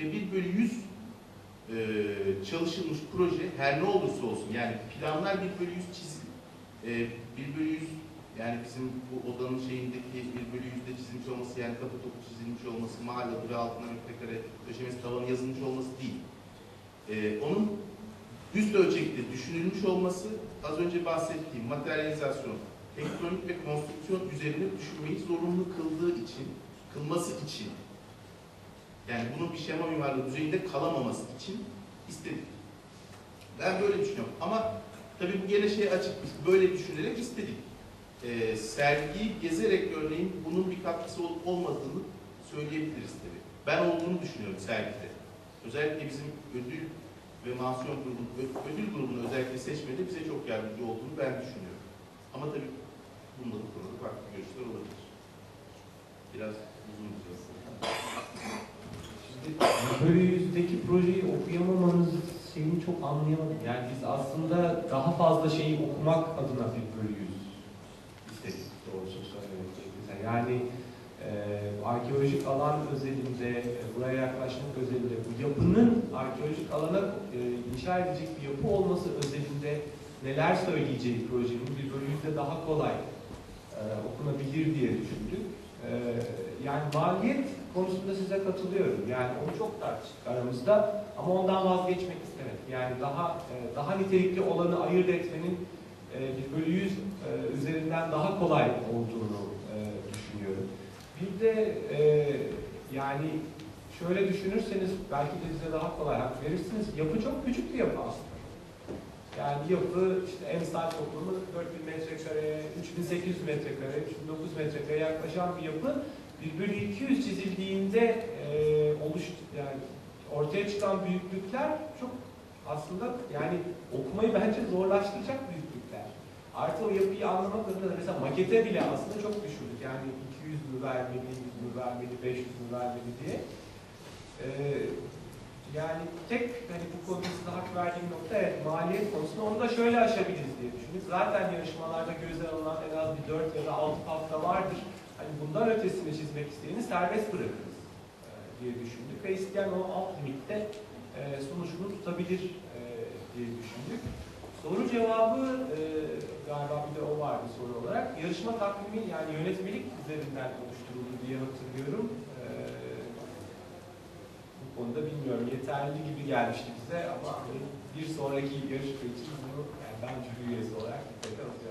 ve 1 bölü 100 e, çalışılmış proje her ne olursa olsun yani planlar 1 bölü 100 çizim e, 1 bölü 100 yani bizim bu odanın şeyindeki 1 bölü 100'de çizilmiş olması yani kapı topu çizilmiş olması mahalle ve altına metrekare döşemesi tavanı yazılmış olması değil. E, onun üst ölçekte düşünülmüş olması az önce bahsettiğim materyalizasyon, elektronik ve konstrüksiyon üzerine düşünmeyi zorunlu kıldığı için, kılması için yani bunun bir şema mimarlığı düzeyinde kalamaması için istedik. Ben böyle düşünüyorum. Ama tabii bu gene şey açık. Böyle düşünerek istedik. Ee, sergiyi gezerek örneğin bunun bir katkısı olup olmadığını söyleyebiliriz tabii. Ben olduğunu düşünüyorum sergide. Özellikle bizim ödül ve mansiyon grubunun, ödül grubunu özellikle seçmede bize çok yardımcı olduğunu ben düşünüyorum. Ama tabii bunda bu konuda farklı görüşler olabilir. Biraz uzun bir. Böyle yüzdeki projeyi okuyamamanız şeyini çok anlayamadım. Yani biz aslında daha fazla şeyi okumak adına bir bölü yüz istedik doğrusu söylemek gerekirse. Yani e, arkeolojik alan özelinde, e, buraya yaklaşmak özelinde, bu yapının arkeolojik alana e, inşa edecek bir yapı olması özelinde neler söyleyeceği projenin bir bölü yüzde daha kolay e, okunabilir diye düşündük. E, yani maliyet konusunda size katılıyorum. Yani onu çok tartıştık aramızda ama ondan vazgeçmek istemedik. Yani daha e, daha nitelikli olanı ayırt etmenin e, bir bölü yüz e, üzerinden daha kolay olduğunu düşünüyorum. Bir de yani şöyle düşünürseniz belki de size daha kolay hak verirsiniz. Yapı çok küçük bir yapı aslında. Yani yapı işte emsal toplumu 4000 metrekare, 3800 metrekare, 3009 metrekare yaklaşan bir yapı 1 bölü 200 çizildiğinde e, oluş yani ortaya çıkan büyüklükler çok aslında yani okumayı bence zorlaştıracak büyüklükler. Artı o yapıyı anlamak adına mesela makete bile aslında çok düşürdük. Yani 200 mü vermeli, 100 mü vermeli, 500 mü vermeli diye. E, yani tek hani bu konuda size hak verdiğim nokta evet maliyet konusunda onu da şöyle aşabiliriz diye düşündük. Zaten yarışmalarda göze alınan en az bir 4 ya da 6 hafta vardır. Hani bundan ötesini çizmek isteyeni serbest bırakırız e, diye düşündük ve isteyen o alt limitte e, sonucunu tutabilir e, diye düşündük. Soru cevabı e, galiba bir de o vardı soru olarak. Yarışma takvimi yani yönetmelik üzerinden oluşturuldu diye hatırlıyorum. E, bu konuda bilmiyorum yeterli gibi gelmişti bize ama hani bir sonraki yarışma için bunu yani ben jüri üyesi olarak dikkate alacağım.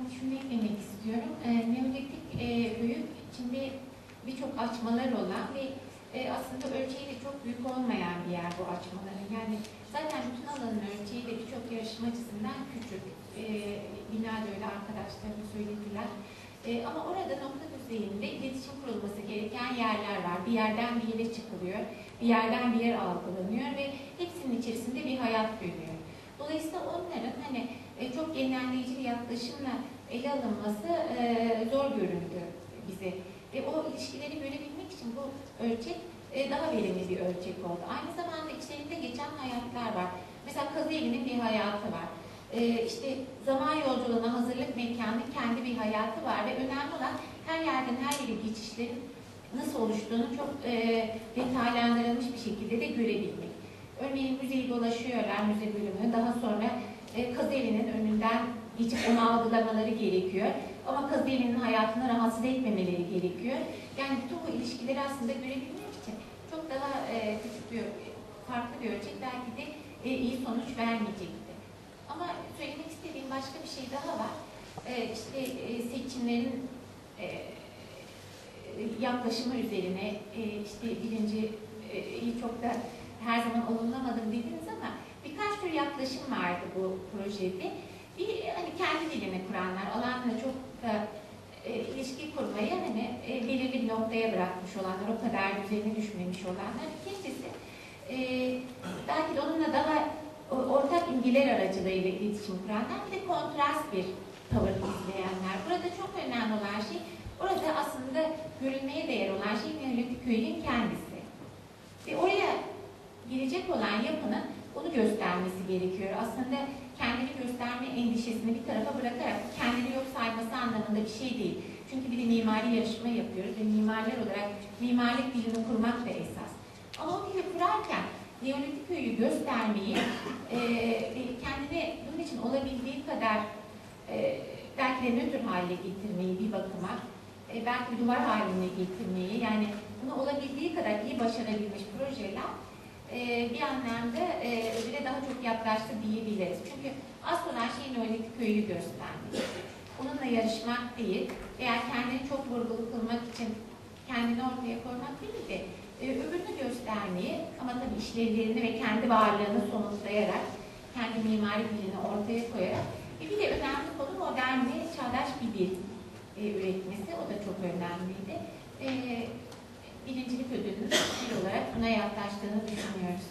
De şunu eklemek istiyorum. E, Neolitik e, büyük içinde birçok açmalar olan ve e, aslında ölçeği de çok büyük olmayan bir yer bu açmaların. Yani zaten bütün alanın ölçeği de birçok yarışma açısından küçük. E, bina da öyle arkadaşlarım söylediler. E, ama orada nokta düzeyinde iletişim kurulması gereken yerler var. Bir yerden bir yere çıkılıyor, bir yerden bir yer algılanıyor ve hepsinin içerisinde bir hayat dönüyor. Dolayısıyla onların hani e, çok genelleyici bir yaklaşımla ele alınması e, zor göründü bize. Ve o ilişkileri görebilmek için bu ölçek e, daha verimli bir ölçek oldu. Aynı zamanda içlerinde geçen hayatlar var. Mesela kazı evinin bir hayatı var. E, işte zaman yolculuğuna hazırlık mekanının kendi bir hayatı var ve önemli olan her yerden her yere geçişlerin nasıl oluştuğunu çok e, detaylandırılmış bir şekilde de görebilmek. Örneğin müzeyi dolaşıyorlar, müze bölümü. Daha sonra e, kazı evinin önünden geçip onu algılamaları gerekiyor. Ama kazı evinin hayatını rahatsız etmemeleri gerekiyor. Yani bütün bu ilişkileri aslında görebilmek için çok daha e, küçük bir, farklı ölçek belki de e, iyi sonuç vermeyecekti. Ama söylemek istediğim başka bir şey daha var. E, işte e, seçimlerin e, yaklaşımı üzerine e, işte birinci çok da her zaman olumlamadım dediniz ama yaklaşım vardı bu projede. Bir hani kendi dilini kuranlar, alanla çok da e, ilişki kurmayı hani e, belirli bir noktaya bırakmış olanlar, o kadar üzerine düşmemiş olanlar. İkincisi e, belki de onunla daha ortak imgeler aracılığıyla iletişim kuranlar, bir de kontrast bir tavır izleyenler. Burada çok önemli olan şey, orada aslında görülmeye değer olan şey Neolitik köyün kendisi. Ve oraya gelecek olan yapının onu göstermesi gerekiyor. Aslında kendini gösterme endişesini bir tarafa bırakarak kendini yok sayması anlamında bir şey değil. Çünkü bir de mimari yarışma yapıyoruz ve mimarlar olarak mimarlık dilini kurmak da esas. Ama o dili kurarken Neolitik köyü göstermeyi e, kendine bunun için olabildiği kadar e, belki de nötr hale getirmeyi bir bakıma, e, belki duvar haline getirmeyi, yani bunu olabildiği kadar iyi başarabilmiş projeler bir anlamda e, ödüle daha çok yaklaştı diyebiliriz. Çünkü asıl olan şey Neolitik köyü göstermek. Onunla yarışmak değil, veya kendini çok vurgulu kılmak için kendini ortaya koymak değil de e, öbürünü göstermeyi ama tabii işlevlerini ve kendi varlığını somutlayarak, kendi mimari dilini ortaya koyarak e, bir de önemli konu modern ve çağdaş bir dil e, üretmesi. O da çok önemliydi. E, birincilik ödülünün bir olarak buna yaklaştığını düşünüyoruz.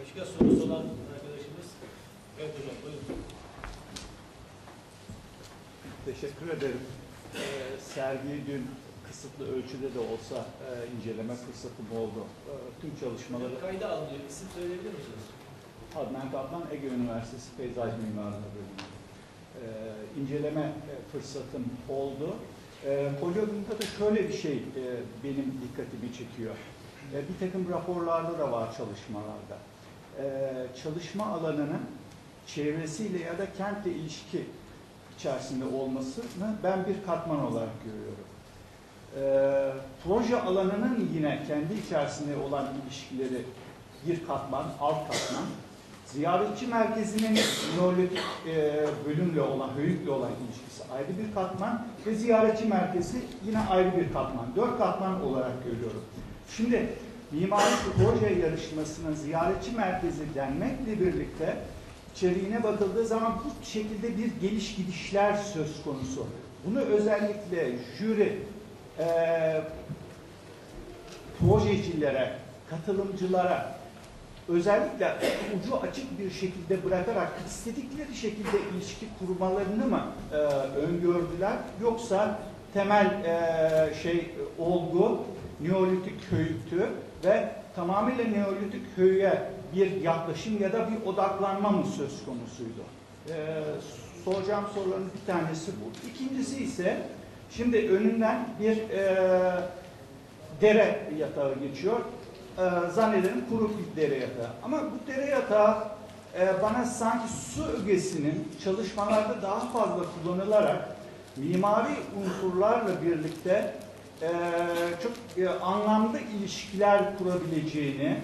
Başka sorusu olan arkadaşımız? Evet hocam buyurun. Teşekkür ederim. Ee, sergiyi dün kısıtlı ölçüde de olsa e, inceleme fırsatım oldu. Ee, tüm çalışmaları Kayda alınıyor. İsim söyleyebilir misiniz? Adnan Kaplan Ege Üniversitesi Peyzaj Mimarlığı Bölümü. Ee, inceleme e, fırsatım oldu. Ee, Kolyogum'da da şöyle bir şey e, benim dikkatimi çekiyor. E, bir takım raporlarda da var çalışmalarda. E, çalışma alanının çevresiyle ya da kentle ilişki içerisinde olmasını ben bir katman olarak görüyorum. Ee, proje alanının yine kendi içerisinde olan ilişkileri bir katman, alt katman. Ziyaretçi merkezinin neolitik e, bölümle olan, höyükle olan ilişkisi ayrı bir katman ve ziyaretçi merkezi yine ayrı bir katman. Dört katman olarak görüyorum. Şimdi mimari proje yarışmasının ziyaretçi merkezi denmekle birlikte içeriğine bakıldığı zaman bu şekilde bir geliş gidişler söz konusu. Bunu özellikle jüri, e, projecilere, katılımcılara özellikle ucu açık bir şekilde bırakarak istedikleri şekilde ilişki kurmalarını mı e, öngördüler yoksa temel e, şey olgu Neolitik höyüktü ve tamamıyla Neolitik höyüye bir yaklaşım ya da bir odaklanma mı söz konusuydu? Ee, soracağım soruların bir tanesi bu. İkincisi ise şimdi önünden bir e, dere yatağı geçiyor. E, zannederim kuru bir dere yatağı. Ama bu dere yatağı e, bana sanki su ögesinin çalışmalarda daha fazla kullanılarak mimari unsurlarla birlikte e, çok e, anlamlı ilişkiler kurabileceğini,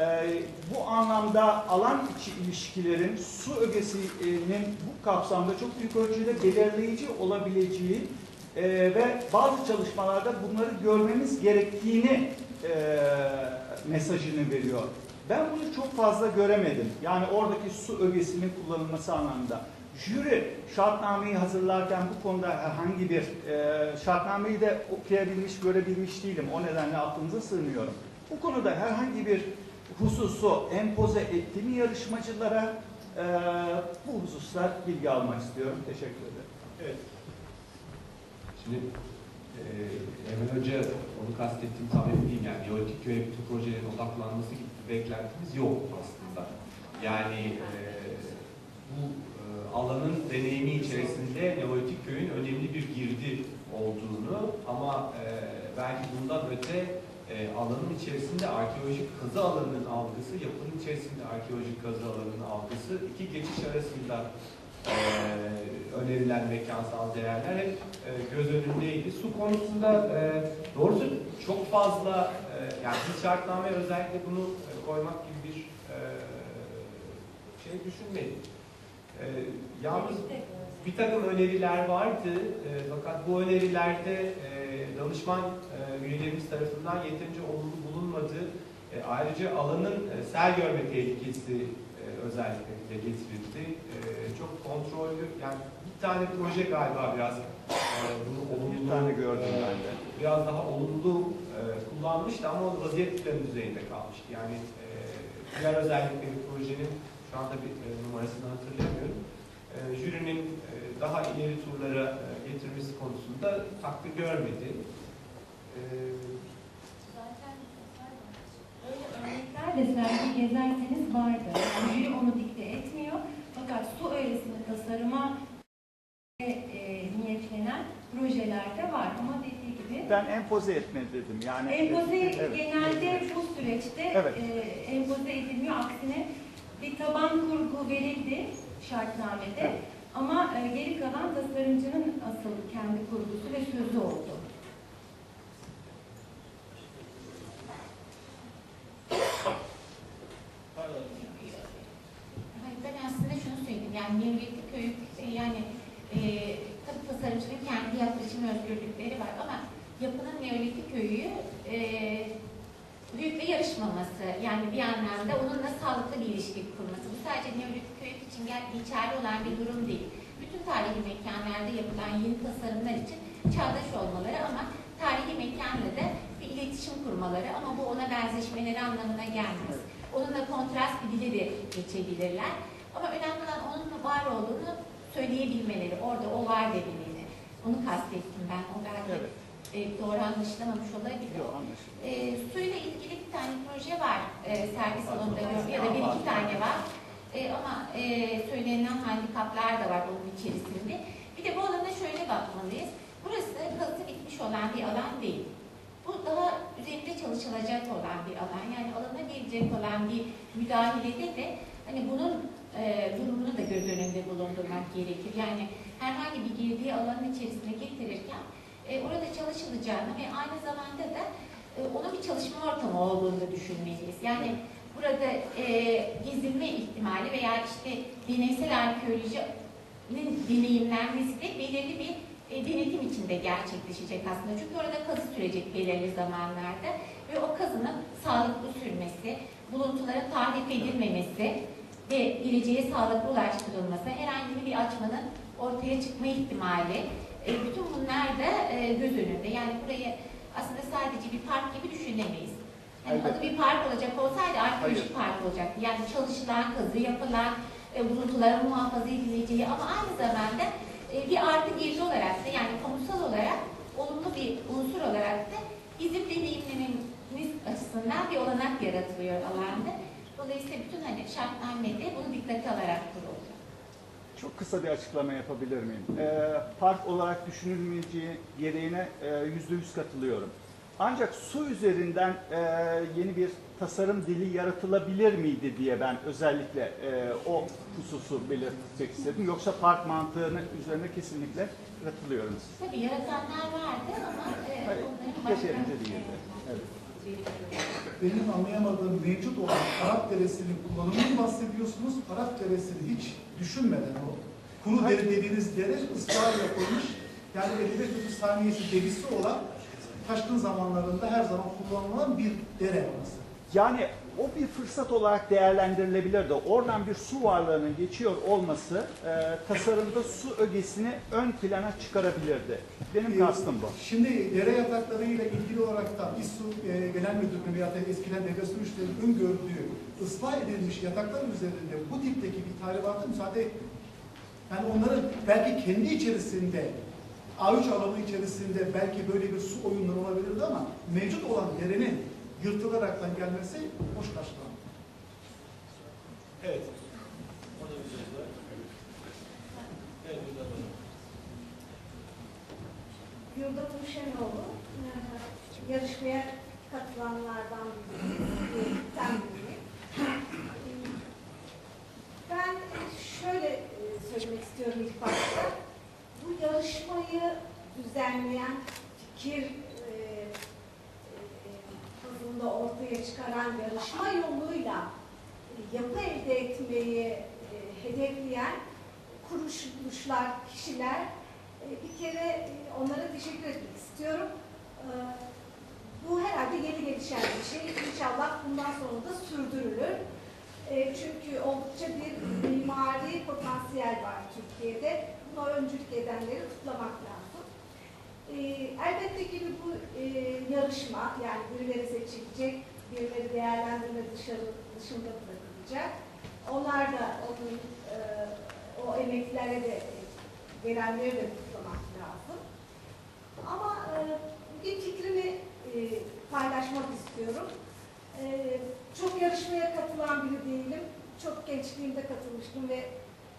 e, bu anlamda alan içi ilişkilerin su ögesinin bu kapsamda çok büyük ölçüde belirleyici olabileceği e, ve bazı çalışmalarda bunları görmemiz gerektiğini e, mesajını veriyor. Ben bunu çok fazla göremedim. Yani oradaki su ögesinin kullanılması anlamında. Jüri şartnameyi hazırlarken bu konuda herhangi bir e, şartnameyi de okuyabilmiş, görebilmiş değilim. O nedenle aklınıza sığınıyorum. Bu konuda herhangi bir hususu empoze etti mi yarışmacılara? E, bu hususlar bilgi almak istiyorum. Teşekkür ederim. Evet. Şimdi Emel Hoca onu kastettiğim tam emin. Yani Neolitik köye bütün projelerin odaklanması gibi bir beklentimiz yok aslında. Yani e, bu e, alanın deneyimi içerisinde Neolitik köyün önemli bir girdi olduğunu ama e, belki bundan öte e, alanın içerisinde arkeolojik kazı alanının algısı, yapının içerisinde arkeolojik kazı alanının algısı iki geçiş arasında e, önerilen mekansal değerler hep e, göz önündeydi. Su konusunda e, doğrusu çok fazla e, yani bir şartname özellikle bunu e, koymak gibi bir e, şey düşünmedim. E, yalnız bir takım öneriler vardı e, fakat bu önerilerde e, danışman e, üyelerimiz tarafından yeterince olumlu bulunmadı. E, ayrıca alanın e, sel görme tehlikesi e, özellikle dile getirildi. E, çok kontrollü, yani bir tane proje galiba biraz e, bunu olumlu, Bir tane gördüm e, ben de. biraz daha olumlu e, kullanmıştı ama o vaziyet planı düzeyinde kalmıştı. Yani e, diğer özellikle bir projenin şu anda bir e, numarasını hatırlamıyorum. E, jürinin e, daha ileri turlara e, getirmesi konusunda takdir görmedi. E, Zaten öyle örnekler de sergi gezerseniz vardır. Yani jüri onu etmiyor. Fakat su öğresini tasarıma e, niyetlenen projelerde var ama dediği gibi Ben empoze etme dedim. Yani empoze Evet. genelde bu süreçte Evet. e, empoze edilmiyor. Aksine bir taban kurgu verildi şartnamede Evet. ama e, geri kalan tasarımcının asıl kendi kurgusu ve sözü oldu. Pardon. Hayır, ben aslında şunu söyleyeyim. Yani Nevretlik Köyü e, yani e, tabii tasarımcının kendi yaklaşım özgürlükleri var ama yapının Nevretlik Köyü e, büyük bir yarışmaması. Yani bir anlamda onunla sağlıklı bir ilişki kurması. Bu sadece Nevretlik Köyü için geçerli olan bir durum değil. Bütün tarihi mekanlarda yapılan yeni tasarımlar için çağdaş olmaları ama tarihi mekanla da bir iletişim kurmaları ama bu ona benzeşmeleri anlamına gelmez. Onunla kontrast bir dili de geçebilirler. Ama önemli olan onun var olduğunu söyleyebilmeleri, orada o var demelerini. Onu kastettim ben. O belki Evet. e, doğru anlaşılamamış olabilir. Yok. E, suyla ilgili bir tane proje var e, sergi salonunda gördüm ya da bir iki tane var. E, ama e, söylenen handikaplar da var onun içerisinde. Bir de bu alana şöyle bakmalıyız. Burası kazı bitmiş olan bir alan değil. Bu daha üzerinde çalışılacak olan bir alan. Yani alana gelecek olan bir müdahalede de hani bunun e, durumunu da göz önünde bulundurmak gerekir. Yani herhangi bir girdiği alanın içerisine getirirken e, orada çalışılacağını ve aynı zamanda da e, onun bir çalışma ortamı olduğunu düşünmeliyiz. Yani burada e, gezilme ihtimali veya işte deneysel arkeolojinin deneyimlenmesi de belirli bir e, denetim içinde gerçekleşecek aslında. Çünkü orada kazı sürecek belirli zamanlarda ve o kazının sağlıklı sürmesi, buluntuların tahrip edilmemesi ve geleceğe sağlıklı ulaştırılması, herhangi bir açmanın ortaya çıkma ihtimali, e, bütün bunlar da e, göz önünde. Yani burayı aslında sadece bir park gibi düşünemeyiz. Yani adı bir park olacak olsaydı arkeolojik park olacaktı. Yani çalışılan, kazı yapılan, e, buluntuların muhafaza edileceği ama aynı zamanda e, bir artı girdi olarak da yani kamusal olarak olumlu bir unsur olarak da bizim deneyimlememiz açısından bir olanak yaratılıyor alanda. Dolayısıyla bütün hani şartnamede bunu dikkate alarak kuruldu. Çok kısa bir açıklama yapabilir miyim? Ee, park olarak düşünülmeyeceği gereğine e, yüzde yüz katılıyorum. Ancak su üzerinden e, yeni bir tasarım dili yaratılabilir miydi diye ben özellikle e, o hususu belirtmek istedim. Yoksa park mantığını üzerine kesinlikle katılıyorum. Tabii yaratanlar vardı ama e, onların başka... Yeterince değildi. Evet. Benim anlayamadığım mevcut olan Arap Deresi'nin kullanımını bahsediyorsunuz. Arap Deresi'ni hiç düşünmeden o kuru deri dediğiniz dere ısrar yapılmış. Yani 55 nüfus saniyesi derisi olan taşkın zamanlarında her zaman kullanılan bir dere orası. Yani o bir fırsat olarak değerlendirilebilirdi. Oradan bir su varlığının geçiyor olması e, tasarımda su ögesini ön plana çıkarabilirdi. Benim Ee, kastım bu. Şimdi dere yataklarıyla ilgili olarak da İSSU e, Genel Müdürlüğü veya da eskiden devlet su işleri öngördüğü ıslah edilmiş yataklar üzerinde bu tipteki bir tahribata müsaade etmiyor. Yani onların belki kendi içerisinde A3 alanı içerisinde belki böyle bir su oyunları olabilirdi ama mevcut olan derenin yırtılaraktan gelmesi hoş karşılanmıyor. Evet. Orada bir söz var. Evet, Gülden Hanım. Yurda Şenoğlu, e, yarışmaya katılanlardan biriyim. Ben şöyle e, söylemek istiyorum ilk başta. Bu yarışmayı düzenleyen fikir e, e, hızında ortaya çıkaran yarışma yoluyla yapı elde etmeyi e, hedefleyen kuruluşlar, kişiler e, bir kere e, onlara teşekkür etmek istiyorum. Bu herhalde yeni gelişen bir şey. İnşallah bundan sonra da sürdürülür. Çünkü oldukça bir mimari potansiyel var Türkiye'de. Buna öncülük edenleri kutlamak lazım. Elbette ki bu yarışma, yani birileri seçilecek, birileri değerlendirme dışarı, dışında bırakılacak. Onlar da onun, e, o emeklere de verenleri de kutlamak lazım. Ama e, bir fikrimi e, paylaşmak istiyorum. E, çok yarışmaya katılan biri değilim. Çok gençliğimde katılmıştım ve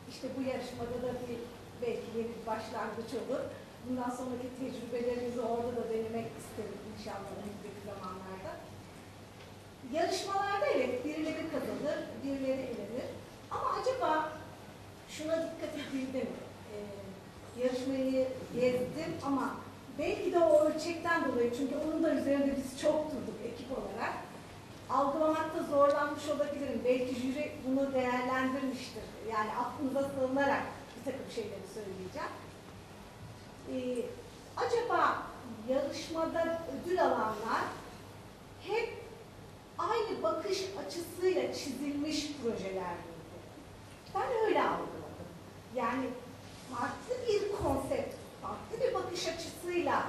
işte bu yarışmada da bir belki yeni bir başlangıç olur. Bundan sonraki tecrübelerimizi orada da denemek isterim inşallah. Yarışmalarda evet birileri kazanır, birileri elenir. Ama acaba şuna dikkat edildi? Ee, yarışmayı gezdim ama belki de o ölçekten dolayı çünkü onun da üzerinde biz çok durduk ekip olarak. Algılamakta zorlanmış olabilirim. Belki jüri bunu değerlendirmiştir. Yani aklınıza sığınarak bir takım şeyleri söyleyeceğim. Ee, acaba yarışmada ödül alanlar hep bakış açısıyla çizilmiş projeler miydi? Ben öyle algıladım. Yani farklı bir konsept, farklı bir bakış açısıyla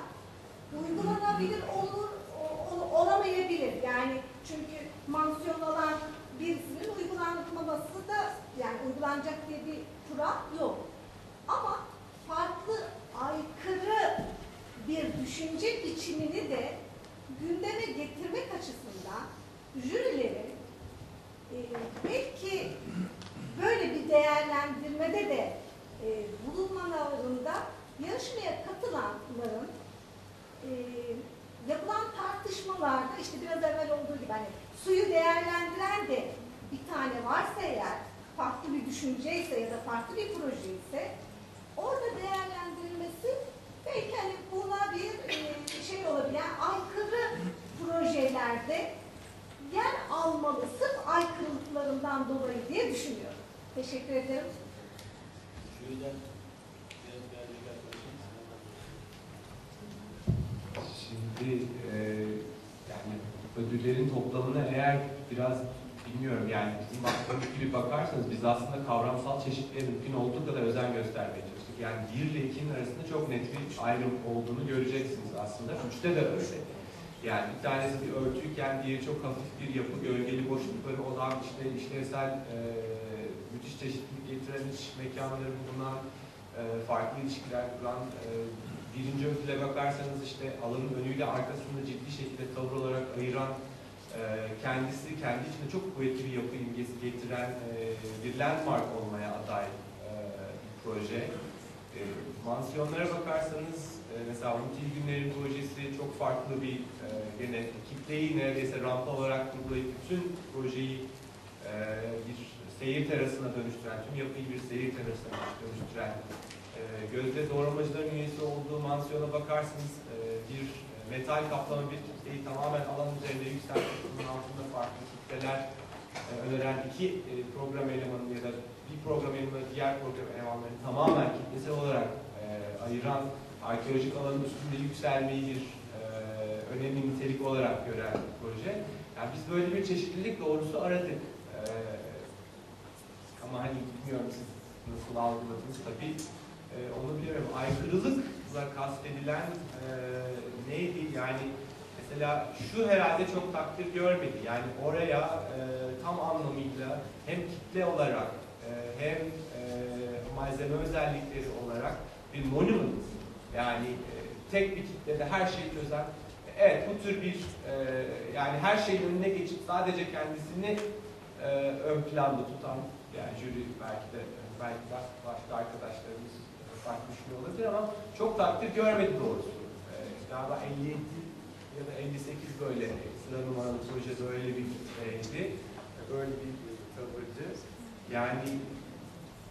uygulanabilir olur, olamayabilir. Yani çünkü mansiyon olan birisinin uygulanmaması da yani uygulanacak diye bir kural yok. Ama farklı, aykırı bir düşünce biçimini de gündeme getirmek açısından jürilerin e, belki böyle bir değerlendirmede de e, bulunmalarında yarışmaya katılanların e, yapılan tartışmalarda işte biraz evvel olduğu gibi hani suyu değerlendiren de bir tane varsa eğer farklı bir düşünceyse ya da farklı bir proje ise orada değerlendirilmesi belki hani buna bir e, şey olabilir. Yani aykırı projelerde yer almalı sırf aykırılıklarından dolayı diye düşünüyorum. Teşekkür ederim. Şimdi e, yani ödüllerin toplamına eğer biraz bilmiyorum yani bizim baktığımız gibi bakarsanız biz aslında kavramsal çeşitliğe mümkün olduğu kadar özen göstermeye çalıştık. Yani 1 ile 2'nin arasında çok net bir ayrım olduğunu göreceksiniz aslında. Üçte de öyle. Yani bir tanesi bir örtüyken diğeri çok hafif bir yapı, gölgeli boşlukları olan işte işlevsel e, müthiş çeşitlilik getiren iç mekanları bulunan e, farklı ilişkiler kuran e, birinci ödüle bakarsanız işte alanın önüyle arkasında ciddi şekilde tavır olarak ayıran e, kendisi kendi içinde çok kuvvetli bir yapı imgesi getiren e, bir landmark olmaya aday e, bir proje. E, mansiyonlara bakarsanız mesela Umut Günler'in projesi çok farklı bir e, gene kitleyi neredeyse rampa olarak kurgulayıp bütün projeyi e, bir seyir terasına dönüştüren, tüm yapıyı bir seyir terasına dönüştüren e, gözde doğramacıların üyesi olduğu mansiyona bakarsınız e, bir metal kaplama bir kitleyi tamamen alan üzerinde yükseltip bunun altında farklı kitleler e, öneren iki e, program elemanı ya da bir program elemanı diğer program elemanlarını tamamen kitlesel olarak e, ayıran arkeolojik alanın üstünde yükselmeyi bir e, önemli nitelik olarak gören bir proje. Yani biz böyle bir çeşitlilik doğrusu aradık. E, ama hani bilmiyorum siz nasıl algıladınız tabii. E, onu bilmiyorum. Aykırılıkla kastedilen e, neydi? Yani mesela şu herhalde çok takdir görmedi. Yani oraya e, tam anlamıyla hem kitle olarak e, hem e, malzeme özellikleri olarak bir monument yani e, tek bir kitlede her şeyi çözen evet bu tür bir e, yani her şeyin önüne geçip sadece kendisini e, ön planda tutan yani jüri belki de belki de başka arkadaşlarımız farklı düşünüyor olabilir ama çok takdir görmedi doğrusu. E, galiba 57 ya da 58 böyle sıra numaralı proje böyle bir kitleydi. Böyle bir tavırdı. Yani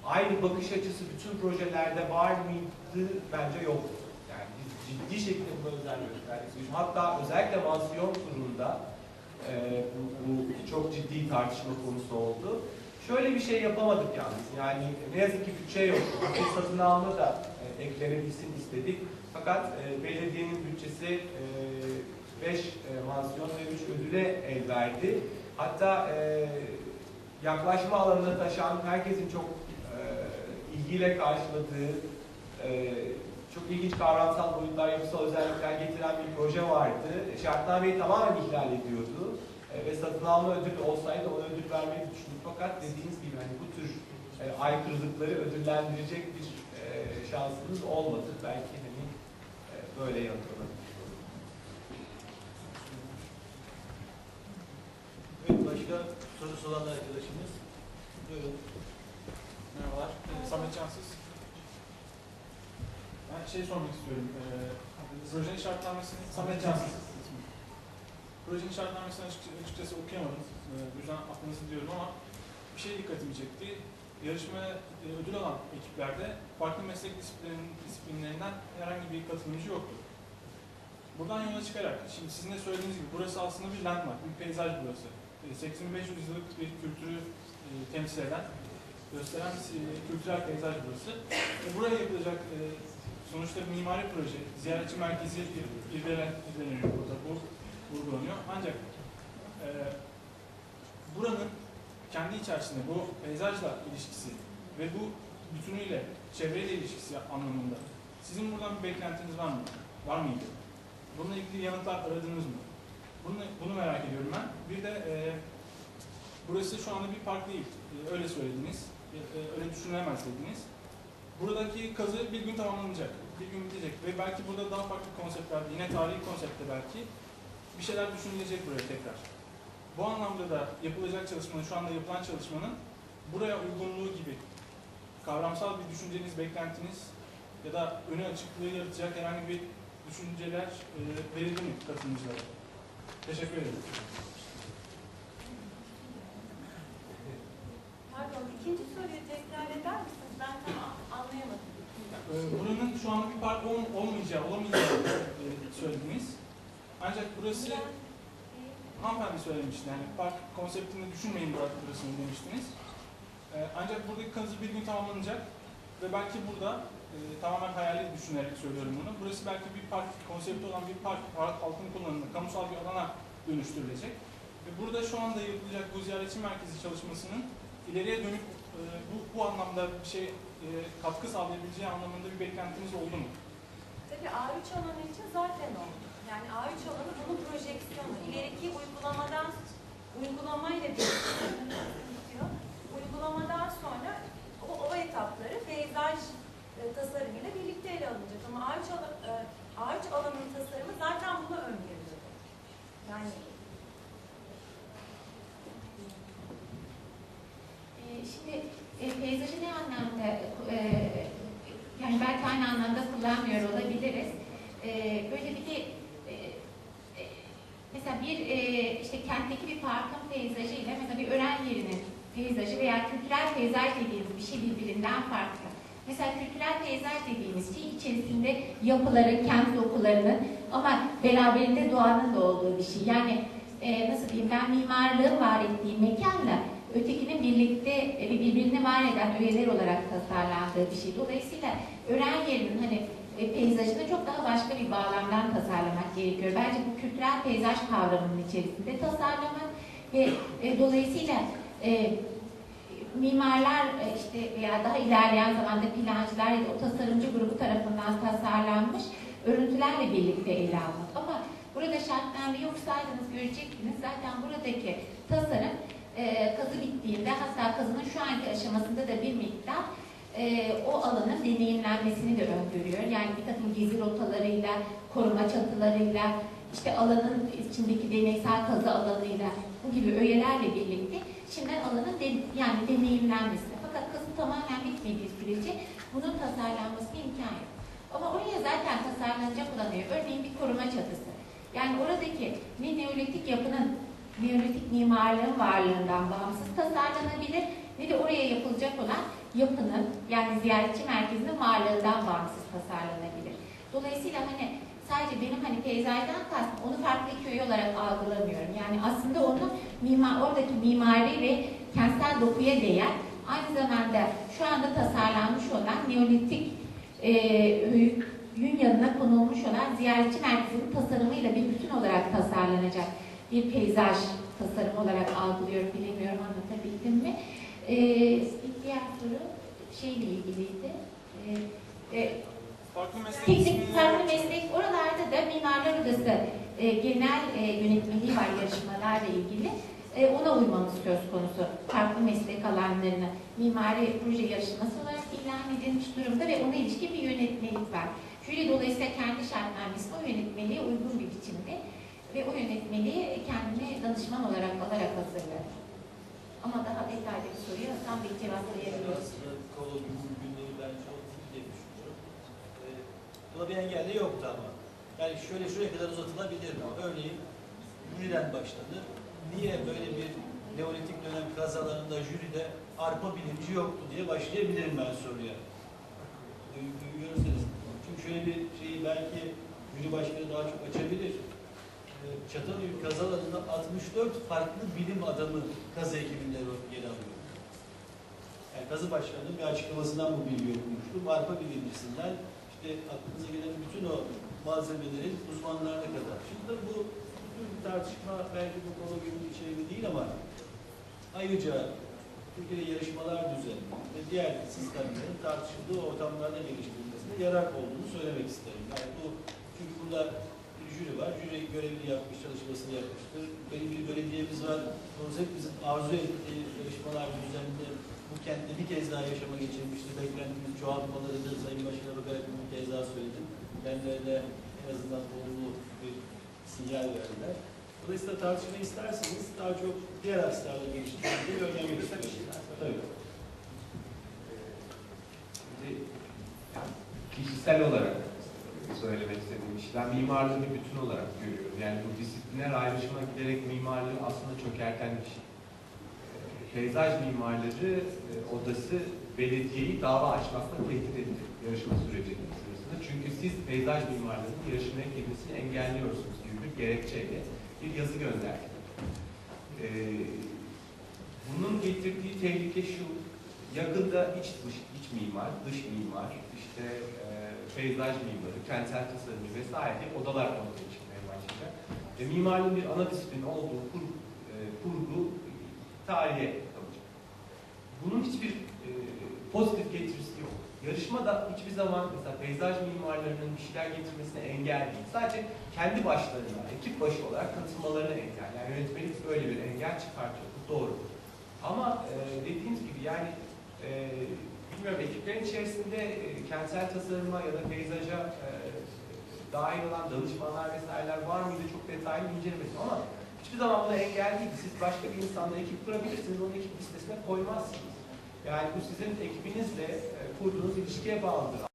aynı bakış açısı bütün projelerde var mıydı? Bence yoktu. Yani biz ciddi şekilde buna özen gösterdik. Hatta özellikle mansiyon turunda e, bu, bu çok ciddi tartışma konusu oldu. Şöyle bir şey yapamadık yalnız. Yani ne yazık ki bütçe yok. Bir satın alma da e, eklenebilsin istedik. Fakat e, belediyenin bütçesi 5 e, mansiyon ve 3 ödüle el verdi. Hatta e, yaklaşma alanına taşan herkesin çok e, ilgiyle karşıladığı e, çok ilginç kavramsal boyutlar, yapısal özellikler getiren bir proje vardı. Şartnameyi tamamen ihlal ediyordu. E, ve satın alma ödülü olsaydı ona ödül vermeyi düşündük. Fakat dediğiniz gibi hani bu tür e, aykırılıkları ödüllendirecek bir e, şansımız olmadı. Belki hani e, böyle yanıtlanabilir. Evet, başka sorusu olan arkadaşımız. Buyurun. Merhabalar, Samet Cansız. Şey sormak istiyorum. Ee, projenin şartnamesini, Samet Cansız. Projenin şartnamesini açık, açıkçası okuyamadım. Ee, bu yüzden aklınızı diyorum ama bir şey dikkatimi çekti. Yarışma e, ödül alan ekiplerde farklı meslek disiplin, disiplinlerinden herhangi bir katılımcı yoktu. Buradan yola çıkarak, şimdi sizin de söylediğiniz gibi burası aslında bir landmark, bir peyzaj burası. E, 8500 yıllık bir kültürü e, temsil eden, gösteren e, kültürel peyzaj burası. E, buraya yapılacak e, sonuçta mimari proje, ziyaretçi merkezi ir- irdelen- irdeleniyor burada, bu vurgulanıyor. Ancak e, buranın kendi içerisinde bu peyzajla ilişkisi ve bu bütünüyle çevreyle ilişkisi anlamında sizin buradan bir beklentiniz var mı? Var mıydı? Bununla ilgili yanıtlar aradınız mı? Bunu, bunu merak ediyorum ben. Bir de e, burası şu anda bir park değil. E, öyle söylediniz. E, e, öyle düşünülemez dediniz. Buradaki kazı bir gün tamamlanacak. Bir gün bitecek. Ve belki burada daha farklı konseptler, yine tarihi konseptte belki bir şeyler düşünülecek buraya tekrar. Bu anlamda da yapılacak çalışmanın, şu anda yapılan çalışmanın buraya uygunluğu gibi kavramsal bir düşünceniz, beklentiniz ya da önü açıklığı yaratacak herhangi bir düşünceler e, verildi mi katılımcılara? Teşekkür ederim. Pardon, ikinci soruyu tekrar eder misiniz? Ben tam a- anlayamadım. Ee, Buranın şu anda bir park ol- olmayacağı, olamayacağı söylediniz. Ancak burası hanımefendi söylemişti yani park konseptinde düşünmeyin burası burasını demiştiniz. Ee, ancak buradaki kazı bir gün tamamlanacak ve belki burada e, tamamen hayali düşünerek söylüyorum bunu. Burası belki bir park konsepti olan bir park, park halkın kullanımı, kamusal bir alana dönüştürülecek. Ve burada şu anda yapılacak bu ziyaretçi merkezi çalışmasının ileriye dönük e, bu, bu anlamda bir şey e, katkı sağlayabileceği anlamında bir beklentiniz oldu mu? Tabii A3 alanı için zaten oldu. Yani A3 alanı bunun projeksiyonu. İleriki uygulamadan uygulamayla birlikte. Uygulamadan sonra o, o etapları peyzaj e, tasarımıyla birlikte ele alınacak. Ama ağaç, alan, e, ağaç alanının tasarımı zaten bunu öngörüyor. Yani Ee, Şimdi e, peyzajı ne anlamda, e, yani belki aynı anlamda kullanmıyor olabiliriz. E, böyle bir de e, e, mesela bir e, işte kentteki bir parkın peyzajı ile mesela bir öğren yerinin peyzajı veya kültürel peyzaj dediğimiz bir şey birbirinden farklı. Mesela kültürel peyzaj dediğimiz şey içerisinde yapıların, kent dokularının ama beraberinde doğanın da olduğu bir şey. Yani e, nasıl diyeyim ben mimarlığın var ettiği mekanla ötekinin birlikte e, birbirini var eden öğeler olarak tasarlandığı bir şey. Dolayısıyla öğren yerinin hani e, peyzajını çok daha başka bir bağlamdan tasarlamak gerekiyor. Bence bu kültürel peyzaj kavramının içerisinde tasarlamak ve e, dolayısıyla e, mimarlar e, işte veya daha ilerleyen zamanda plancılar ya da o tasarımcı grubu tarafından tasarlanmış örüntülerle birlikte ele almak. Ama burada şartname yoksaydınız görecektiniz zaten buradaki tasarım e, kazı bittiğinde hatta kazının şu anki aşamasında da bir miktar e, o alanın deneyimlenmesini de öngörüyor. Yani bir takım gezi rotalarıyla, koruma çatılarıyla, işte alanın içindeki deneysel kazı alanıyla bu gibi öğelerle birlikte şimdiden alanın de, yani deneyimlenmesi. Fakat kazı tamamen bitmediği sürece bunun tasarlanmasına imkan yok. Ama oraya zaten tasarlanacak olan örneğin bir koruma çatısı. Yani oradaki ne neolitik yapının Neolitik mimarlığın varlığından bağımsız tasarlanabilir ne de oraya yapılacak olan yapının yani ziyaretçi merkezinin varlığından bağımsız tasarlanabilir. Dolayısıyla hani sadece benim hani peyzajdan kastım onu farklı öğe olarak algılamıyorum. Yani aslında onu mimar, oradaki mimari ve kentsel dokuya değer aynı zamanda şu anda tasarlanmış olan Neolitik e, öğün yanına konulmuş olan ziyaretçi merkezinin tasarımıyla bir bütün olarak tasarlanacak bir peyzaj tasarım olarak algılıyorum. Bilemiyorum anlatabildim mi? Ee, diğer soru şeyle ilgiliydi. Ee, e, Farklı meslek teknik farklı meslek oralarda da Mimarlar Odası e, genel e, yönetmeliği var yarışmalarla ilgili. E, ona uymamız söz konusu. Farklı meslek alanlarını mimari proje yarışması olarak ilan edilmiş durumda ve ona ilişkin bir yönetmelik var. Jüri dolayısıyla kendi şartnamesine o yönetmeliğe uygun bir biçimde ve o yönetmeliği kendine danışman olarak alarak hazırladı. Ama daha detaylı bir soruya diye düşünüyorum. Ee, Buna bir engel de yoktu ama. Yani şöyle şuraya kadar uzatılabilir mi? Örneğin jüriden başladı. Niye böyle bir Neolitik dönem kazalarında jüride arpa bilimci yoktu diye başlayabilirim ben soruya. Görürseniz. Çünkü şöyle bir şeyi belki jüri başkanı daha çok açabilir. Ee, Çatalhöyük kazalarında 64 farklı bilim adamı kazı ekibinde yer alıyor. Yani kazı başkanının bir açıklamasından bu bilgiyi okumuştum. Arpa bilimcisinden işte aklınıza gelen bütün o malzemelerin uzmanlarına kadar. Şimdi bu bütün tartışma belki bu konu gibi bir şey değil ama ayrıca Türkiye'de yarışmalar düzeni ve diğer sistemlerin tartışıldığı ortamlarda geliştirilmesine yarar olduğunu söylemek isterim. Yani bu çünkü burada jüri var. Jüri görevini yapmış, çalışmasını yapmıştır. Benim bir belediyemiz var. Doğrusu hepimizin arzu ettiği yarışmalar düzeninde bu kentte bir kez daha yaşama geçirmiştir. Beklentimiz çoğaltmalarıdır. Sayın Başkan'a bakarak bir kez daha söyledim. Kendilerine en azından olumlu bir sinyal verdiler. Dolayısıyla tartışmayı isterseniz daha çok diğer akslarla geliştirmeyi öğrenmek istiyorum. Tabii. Şimdi kişisel olarak söylemek istediğim iş. Ben mimarlığı bir bütün olarak görüyorum. Yani bu disipliner ayrışma giderek mimarlığı aslında çökerten bir şey. Ee, Peyzaj mimarları e, odası belediyeyi dava açmakla tehdit etti yarışma sürecinin sırasında. Çünkü siz peyzaj mimarlarının yarışmaya girmesini engelliyorsunuz gibi bir gerekçeyle bir yazı gönderdi. Ee, bunun getirdiği tehlike şu, yakında iç dış, iç mimar, dış mimar, işte e, peyzaj mimarı, kentsel tasarımcı vesaire hep odalar ortaya çıkmaya başlayacak. Ve mimarlığın bir ana disiplin olduğu kur, e, kurgu tarihe kalacak. Bunun hiçbir e, pozitif getirisi yok. Yarışma da hiçbir zaman mesela peyzaj mimarlarının bir şeyler getirmesine engel değil. Sadece kendi başlarına, ekip başı olarak katılmalarına engel. Yani yönetmelik böyle bir engel çıkartıyor. Bu doğru. Ama e, dediğiniz gibi yani e, bilmiyorum ekiplerin içerisinde e, kentsel tasarıma ya da peyzaja e, dahil olan danışmanlar vesaireler var mıydı çok detaylı incelemedim ama hiçbir zaman buna engel değil. Siz başka bir insanla ekip kurabilirsiniz, onun ekip listesine koymazsınız. Yani bu sizin ekibinizle e, kurduğunuz ilişkiye bağlıdır.